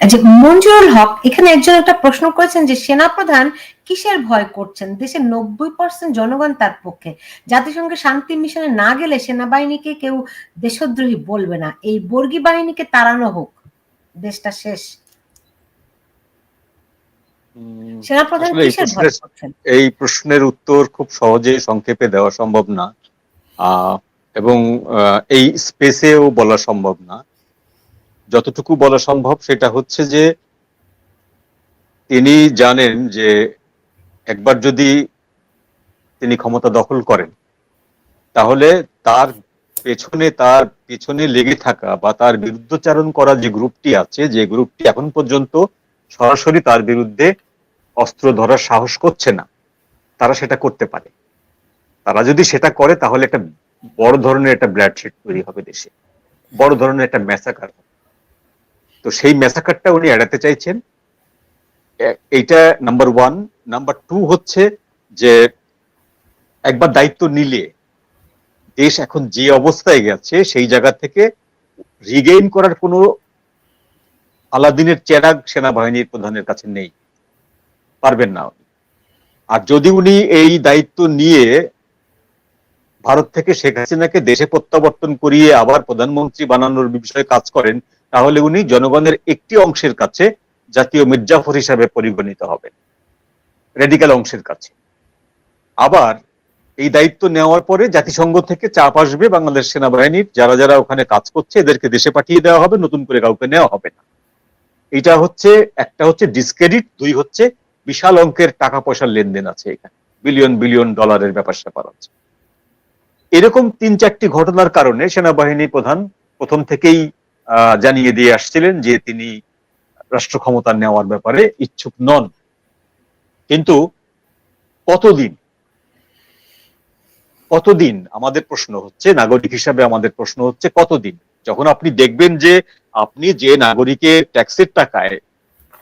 যে মঞ্জুরুল হক এখানে একজন একটা প্রশ্ন করেছেন যে সেনাপ্রধান কিসের ভয় করছেন? দেশের নব্বই পার্সেন্ট জনগণ তার পক্ষে। জাতিসংঘের শান্তি মিশনে না গেলে সেনাবাহিনীকে কেউ দেশদ্রোহী বলবে না। এই বর্গী বাহিনীকে তাড়ানো হোক। দেশটা শেষ। সেনাপ্রধান কিসের ভয় প্রশ্নের- করছেন? এই প্রশ্নের উত্তর খুব সহজে সংক্ষেপে দেওয়া সম্ভব না। আহ, এবং এই স্পেসেও বলা সম্ভব না। যতটুকু বলা সম্ভব সেটা হচ্ছে যে তিনি জানেন যে একবার যদি তিনি ক্ষমতা দখল করেন, তাহলে তার পেছনে তার পেছনে লেগে থাকা বা তার বিরুদ্ধচারণ করা যে গ্রুপটি আছে, যে গ্রুপটি এখন পর্যন্ত সরাসরি তার বিরুদ্ধে অস্ত্র ধরার সাহস করছে না, তারা সেটা করতে পারে। তারা যদি সেটা করে, তাহলে একটা বড় ধরনের একটা ব্ল্যাডশেড তৈরি হবে দেশে। বড় ধরনের একটা ম্যাসাকার তো সেই ম্যাসাকারটা উনি এড়াতে চাইছেন। এইটা নাম্বার ওয়ান নাম্বার টু হচ্ছে যে একবার দায়িত্ব নিলে দেশ এখন যে অবস্থায় গেছে, সেই জায়গা থেকে রিগেইন করার কোনো আলাদিনের চেরাগ সেনাবাহিনীর প্রধানের কাছে নেই। পারবেন না। আর যদি উনি এই দায়িত্ব নিয়ে ভারত থেকে শেখ হাসিনাকে দেশে প্রত্যাবর্তন করিয়ে আবার প্রধানমন্ত্রী বানানোর বিষয়ে কাজ করেন তাহলে উনি জনগণের একটি অংশের কাছে জাতীয় মির্জাফর হিসাবে পরিগণিত হবেন রেডিক্যাল অংশের কাছে। আবার এই দায়িত্ব নেওয়ার পরে জাতিসংঘ থেকে চাপ আসবে বাংলাদেশ সেনাবাহিনীর, যারা যারা ওখানে কাজ করছে এদেরকে দেশে পাঠিয়ে দেওয়া হবে, নতুন করে কাউকে নেওয়া হবে না। এটা হচ্ছে, একটা হচ্ছে ডিসক্রেডিট দুই হচ্ছে বিশাল অঙ্কের টাকা পয়সার লেনদেন আছে এখানে। বিলিয়ন বিলিয়ন ডলারের ব্যাপার স্যাপার আছে। এরকম তিন চারটি ঘটনার কারণে সেনাবাহিনী প্রধান প্রথম থেকেই জানিয়ে দিয়ে আসছিলেন যে তিনি রাষ্ট্র ক্ষমতা নেওয়ার ব্যাপারে ইচ্ছুক নন। কিন্তু কতদিন? কতদিন? আমাদের প্রশ্ন হচ্ছে, নাগরিক হিসাবে আমাদের প্রশ্ন হচ্ছে, কতদিন? যখন আপনি দেখবেন যে আপনি যে নাগরিকের ট্যাক্সের টাকায়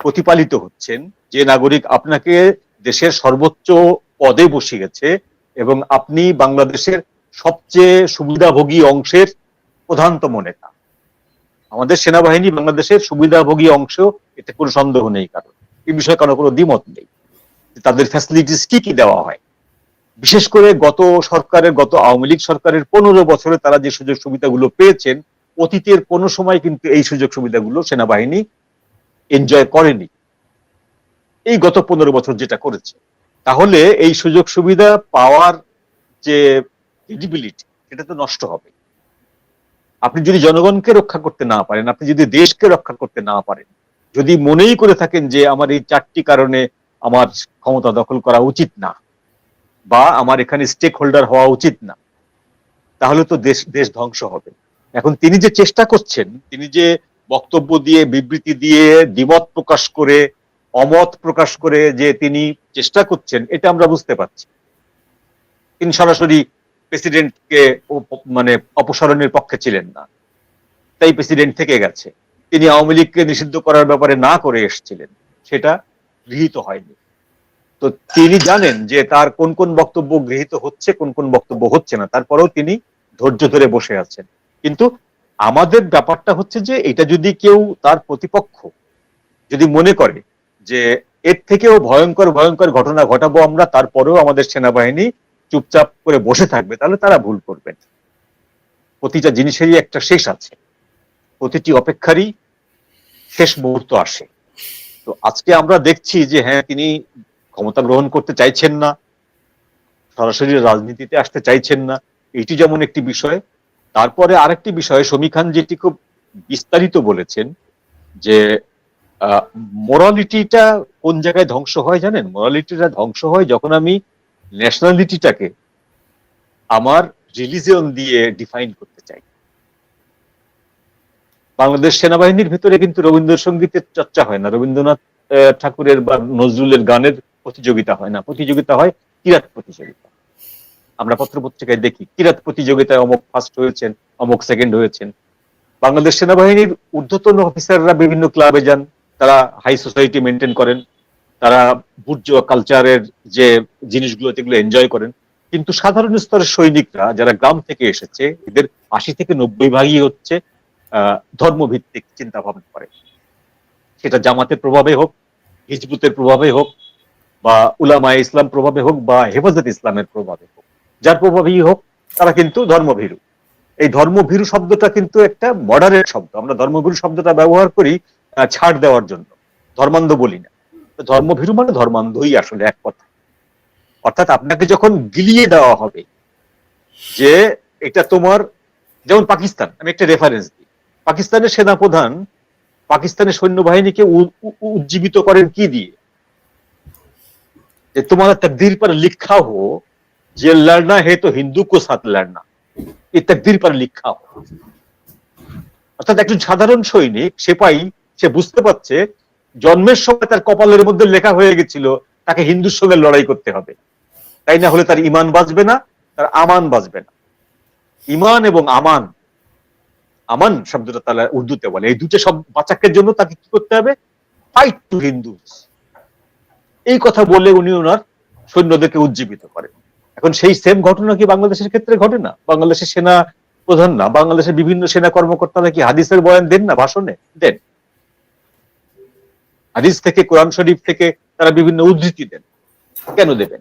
প্রতিপালিত হচ্ছেন, যে নাগরিক আপনাকে দেশের সর্বোচ্চ পদে বসে গেছে এবং আপনি বাংলাদেশের সবচেয়ে সুবিধাভোগী অংশের প্রধানতম নেতা আমাদের সেনাবাহিনী বাংলাদেশের সুবিধাভোগী অংশ, এতে কোনো সন্দেহ নেই কারণ এই বিষয়ে কারও কোনো দ্বিমত নেই। তাদের ফ্যাসিলিটিস কি কি দেওয়া হয়। বিশেষ করে গত সরকারের, গত আওয়ামী লীগ সরকারের পনেরো বছরে তারা যে সুযোগ সুবিধাগুলো পেয়েছেন, অতীতের কোনো সময় কিন্তু এই সুযোগ সুবিধাগুলো সেনাবাহিনী এনজয় করেনি। এই গত পনেরো বছর যেটা করেছে। তাহলে এই সুযোগ সুবিধা পাওয়ার যে ক্রেডিবিলিটি সেটা তো নষ্ট হবে। আপনি যদি জনগণকে রক্ষা করতে না পারেন, আপনি যদি দেশকে রক্ষা করতে না পারেন, যদি মনেই করে থাকেন যে আমার এই চারটি কারণে আমার ক্ষমতা দখল করা উচিত না, বা আমার এখানে স্টেক হোল্ডার হওয়া উচিত না, তাহলে তো দেশ দেশ ধ্বংস হবে। এখন তিনি যে চেষ্টা করছেন, তিনি যে বক্তব্য দিয়ে, বিবৃতি দিয়ে, দ্বিমত প্রকাশ করে, অমত প্রকাশ করে যে তিনি চেষ্টা করছেন, এটা আমরা বুঝতে পারছি। তিনি সরাসরি প্রেসিডেন্টকে মানে অপসারণের পক্ষে ছিলেন না। তাই প্রেসিডেন্ট থেকে গেছে। তিনি আওয়ামী লীগকে নিষিদ্ধ করার ব্যাপারে না করে এসেছিলেন। সেটা গৃহীত হয়নি। তো তিনি জানেন যে তার কোন কোন বক্তব্য গৃহীত হচ্ছে, কোন কোন বক্তব্য হচ্ছে না। তারপরেও তিনি ধৈর্য ধরে বসে আছেন। কিন্তু আমাদের ব্যাপারটা হচ্ছে যে এটা যদি কেউ তার প্রতিপক্ষ যদি মনে করে যে এর থেকেও ভয়ঙ্কর ভয়ঙ্কর ঘটনা ঘটাবো আমরা, তারপরেও আমাদের সেনাবাহিনী চুপচাপ করে বসে থাকবে, তাহলে তারা ভুল করবেন প্রতিটা জিনিসেরই একটা শেষ আছে। প্রতিটি অপেক্ষারই শেষ মুহূর্ত আসে। তো আজকে আমরা দেখছি যে হ্যাঁ তিনি ক্ষমতা গ্রহণ করতে চাইছেন না, সরাসরি রাজনীতিতে আসতে চাইছেন না। এটি যেমন একটি বিষয়, তারপরে আরেকটি বিষয়, সমী খান যেটি খুব বিস্তারিত বলেছেন যে মোরালিটিটা কোন জায়গায় ধ্বংস হয় জানেন? মোরালিটিটা ধ্বংস হয় যখন আমি ন্যাশনালিটিটাকে আমার রিলিজিয়ন দিয়ে ডিফাইন করতে চাই। বাংলাদেশ সেনাবাহিনীর ভিতরে কিন্তু রবীন্দ্রসঙ্গীতের চর্চা হয় না। রবীন্দ্রনাথ ঠাকুরের বা নজরুলের গানের প্রতিযোগিতা হয় না। প্রতিযোগিতা হয় কিরাত প্রতিযোগিতা। আমরা পত্রপত্রিকায় দেখি, কিরাত প্রতিযোগিতায় অমুক ফার্স্ট হয়েছেন, অমুক সেকেন্ড হয়েছেন। বাংলাদেশ সেনাবাহিনীর ঊর্ধ্বতন অফিসাররা বিভিন্ন ক্লাবে যান, তারা হাই সোসাইটি মেনটেন করেন। তারা বুর্জ কালচারের যে জিনিসগুলো যেগুলো এনজয় করেন। কিন্তু সাধারণ স্তরের সৈনিকরা যারা গ্রাম থেকে এসেছে, এদের আশি থেকে নব্বই ভাগই হচ্ছে ধর্মভিত্তিক চিন্তা ভাবনা করে। সেটা জামাতের প্রভাবে হোক, হিজবুতের প্রভাবে হোক, বা উলামা ইসলাম প্রভাবে হোক, বা হেফাজত ইসলামের প্রভাবে হোক। যার প্রভাবেই হোক, তারা কিন্তু ধর্মভীরু। এই ধর্মভীরু শব্দটা কিন্তু একটা মডারেট শব্দ। আমরা ধর্মভীরু শব্দটা ব্যবহার করি ছাড় দেওয়ার জন্য। ধর্মান্ধ বলি না। ধর্মভীরু মানে ধর্মান্ধই আসলে এক কথা। অর্থাৎ আপনাকে যখন গিলিয়ে দেওয়া হবে যে এটা তোমার, যেমন পাকিস্তান, আমি একটা রেফারেন্স দিই। পাকিস্তানের সেনাপ্রধান পাকিস্তানের সৈন্যবাহিনীকে উজ্জীবিত করেন কি দিয়ে? যে তোমার তকদির পর লিখা হো যে লড়না হে তো হিন্দু কো সাথ লড়না। এই তকদির পর লিখা হো। অর্থাৎ একজন সাধারণ সৈনিক সেপাই সে বুঝতে পারছে জন্মের সময় তার কপালের মধ্যে লেখা হয়ে গেছিল, তাকে হিন্দুর সঙ্গে লড়াই করতে হবে। তাই না হলে তার ইমান বাঁচবে না, তার আমান বাঁচবে না। ইমান এবং আমান আমান শব্দটা তাহলে উর্দুতে বলে। এই দুটো সব বাঁচাকের জন্য তাকে কি করতে হবে? ফাইট টু হিন্দু এই কথা বলে উনি ওনার সৈন্যদেরকে উজ্জীবিত করেন এখন সেই সেম ঘটনা কি বাংলাদেশের ক্ষেত্রে ঘটে না? বাংলাদেশের সেনা প্রধান না? বাংলাদেশের বিভিন্ন সেনা কর্মকর্তারা কি হাদিসের বয়ান দেন না? ভাষণে দেন। হাদিস থেকে, কোরআন শরীফ থেকে তারা বিভিন্ন উদ্ধৃতি দেন। কেন দেবেন?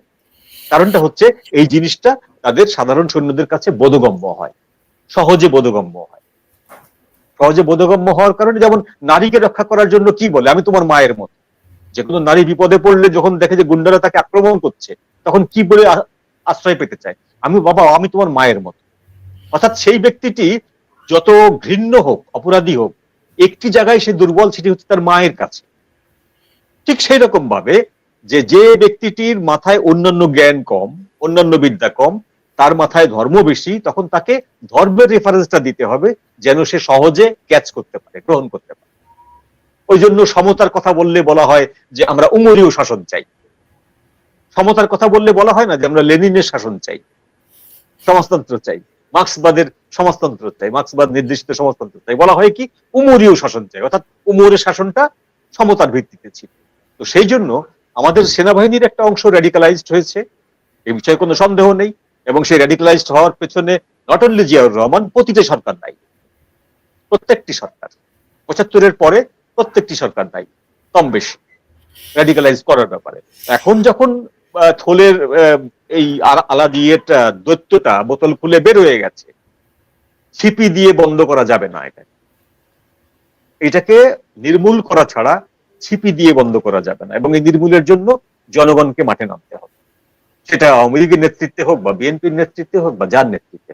কারণটা হচ্ছে এই জিনিসটা তাদের সাধারণ সৈন্যদের কাছে বোধগম্য হয়। সহজে বোধগম্য হয়। সহজে বোধগম্য হওয়ার কারণে যেমন নারীকে রক্ষা করার জন্য কি বলে? আমি তোমার মায়ের মতো। যে কোনো নারী বিপদে পড়লে যখন দেখে যে গুন্ডারা তাকে আক্রমণ করছে, তখন কি বলে আশ্রয় পেতে চায়? আমি বাবা, আমি তোমার মায়ের মতো। অর্থাৎ সেই ব্যক্তিটি যত ঘৃণ্য হোক, অপরাধী হোক, একটি জায়গায় সে দুর্বল, সেটি হচ্ছে তার মায়ের কাছে। ঠিক সেই রকম ভাবে যে যে ব্যক্তিটির মাথায় অন্যান্য জ্ঞান কম, অন্যান্য বিদ্যা কম, তার মাথায় ধর্ম বেশি, তখন তাকে ধর্মের রেফারেন্সটা দিতে হবে যেন সে সহজে ক্যাচ করতে পারে, গ্রহণ করতে পারে। ওই জন্য সমতার কথা বললে বলা হয় যে আমরা উমরীয় শাসন চাই। সমতার কথা বললে বলা হয় না যে আমরা লেনিনের শাসন চাই। সমাজতন্ত্র চাই। মার্ক্সবাদের সমাজতন্ত্র চাই, মার্ক্সবাদ নির্দেশিত সমাজতন্ত্র চাই। বলা হয় কি? উমরীয় শাসন চাই। অর্থাৎ উমরের শাসনটা সমতার ভিত্তিতে ছিল। তো সেই জন্য আমাদের সেনাবাহিনীর একটা অংশ র্যাডিকালাইজড হয়েছে এই বিষয়ে কোনো সন্দেহ নেই এবং সেই র্যাডিকালাইজড হওয়ার পেছনে নট অনলি জিয়াউর রহমান প্রতিটি সরকার দায়ী প্রত্যেকটি সরকার। পঁচাত্তরের পরে প্রত্যেকটি সরকার দায়ী কম বেশি। র্যাডিকালাইজ করার ব্যাপারে। এখন যখন থলের এই আ- আলাদিয়ের আহ, দৈত্যটা বোতল খুলে বের হয়ে গেছে ছিপি দিয়ে বন্ধ করা যাবে না এটা এটাকে নির্মূল করা ছাড়া ছিপি দিয়ে বন্ধ করা যাবে না এবং এই নির্মূলের জন্য জনগণকে মাঠে নামতে হবে। সেটা আওয়ামী লীগের নেতৃত্বে হোক বা বিএনপির নেতৃত্বে হোক বা যার নেতৃত্বে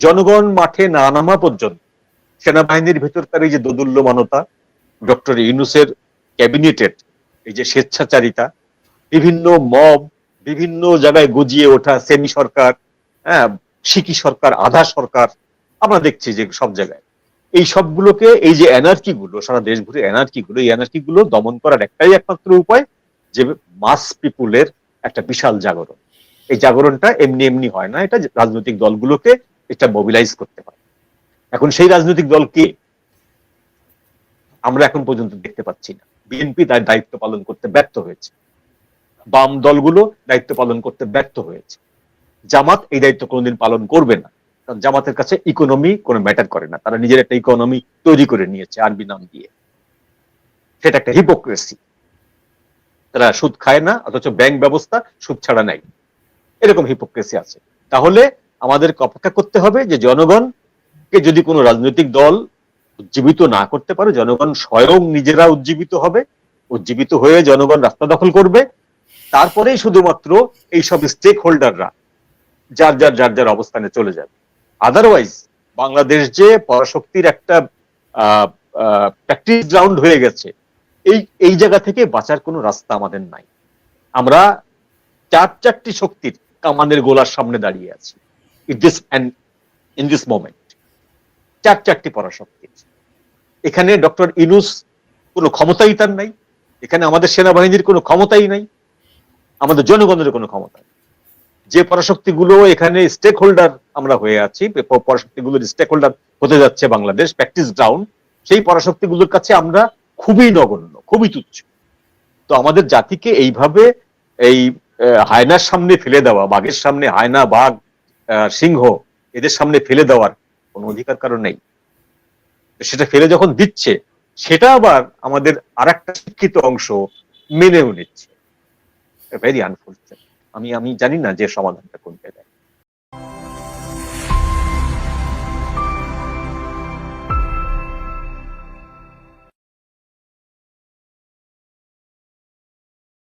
জনগণ মাঠে না নামা পর্যন্ত সেনাবাহিনীর ভেতরকার এই যে দোদুল্যমানতা, ডক্টর ইউনুসের ক্যাবিনেটের এই যে স্বেচ্ছাচারিতা, বিভিন্ন মব বিভিন্ন জায়গায় গজিয়ে ওঠা সেমি সরকার হ্যাঁ সিকি সরকার, আধা সরকার, আমরা দেখছি যে সব জায়গায়। এই সবগুলোকে, এই যে এনার্কি গুলো, সারা দেশ ঘুরে এনার্কি গুলো, এই এনার্কি গুলো দমন করার একটাই একমাত্র উপায়, যে মাস পিপুলের একটা বিশাল জাগরণ। এই জাগরণটা এমনি এমনি হয় না, এটা রাজনৈতিক দলগুলোকে এটা মোবিলাইজ করতে হয় এখন সেই রাজনৈতিক দল কে? আমরা এখন পর্যন্ত দেখতে পাচ্ছি না। বিএনপি তার দায়িত্ব পালন করতে ব্যর্থ হয়েছে। বাম দলগুলো দায়িত্ব পালন করতে ব্যর্থ হয়েছে। জামাত এই দায়িত্ব কোনোদিন পালন করবে না। জামাতের কাছে ইকোনমি কোনো ম্যাটার করে না। তারা নিজের একটা ইকোনমি তৈরি করে নিয়েছে, আরবি নাম দিয়ে। সেটা একটা হিপোক্রেসি তারা সুদ খায় না, অথচ ব্যাংক ব্যবস্থা সুদ ছাড়া নাই। এরকম হিপোক্রেসি আছে। তাহলে আমাদেরকে অপেক্ষা করতে হবে যে জনগণকে যদি কোনো রাজনৈতিক দল উজ্জীবিত না করতে পারে, জনগণ স্বয়ং নিজেরা উজ্জীবিত হবে, উজ্জীবিত হয়ে জনগণ রাস্তা দখল করবে। তারপরেই শুধুমাত্র এইসব স্টেক হোল্ডাররা যার যার যার যার অবস্থানে চলে যাবে। আদারওয়াইজ বাংলাদেশ যে পরাশক্তির একটা প্র্যাকটিস গ্রাউন্ড হয়ে গেছে, এই এই জায়গা থেকে বাঁচার কোনো রাস্তা আমাদের নাই। আমরা চার চারটি শক্তির কামানের গোলার সামনে দাঁড়িয়ে আছি it this in this moment চার চারটি পরাশক্তি এখানে ডক্টর ইনুস কোনো ক্ষমতাই তার নাই, এখানে আমাদের সেনাবাহিনীর কোনো ক্ষমতাই নাই, আমাদের জনগণের কোনো ক্ষমতা যে পরাশক্তিগুলো এখানে স্টেক হোল্ডার আমরা হয়ে আছি। পরাশক্তিগুলোর স্টেক হোল্ডার হতে যাচ্ছে বাংলাদেশ প্র্যাকটিস গ্রাউন্ড সেই পরাশক্তিগুলোর কাছে আমরা খুবই নগণ্য, খুবই তুচ্ছ। তো আমাদের জাতিকে এইভাবে এই হায়নার সামনে ফেলে দেওয়া, বাঘের সামনে, হায়না, বাঘ সিংহ, এদের সামনে ফেলে দেওয়ার কোনো অধিকার কারণ নেই। সেটা ফেলে যখন দিচ্ছে, সেটা আবার আমাদের আরেকটা শিক্ষিত অংশ মেনেও নিচ্ছে। ভেরি আনফর্চুনেট আমি আমি জানি না যে সমাধানটা কোন জায়গায়।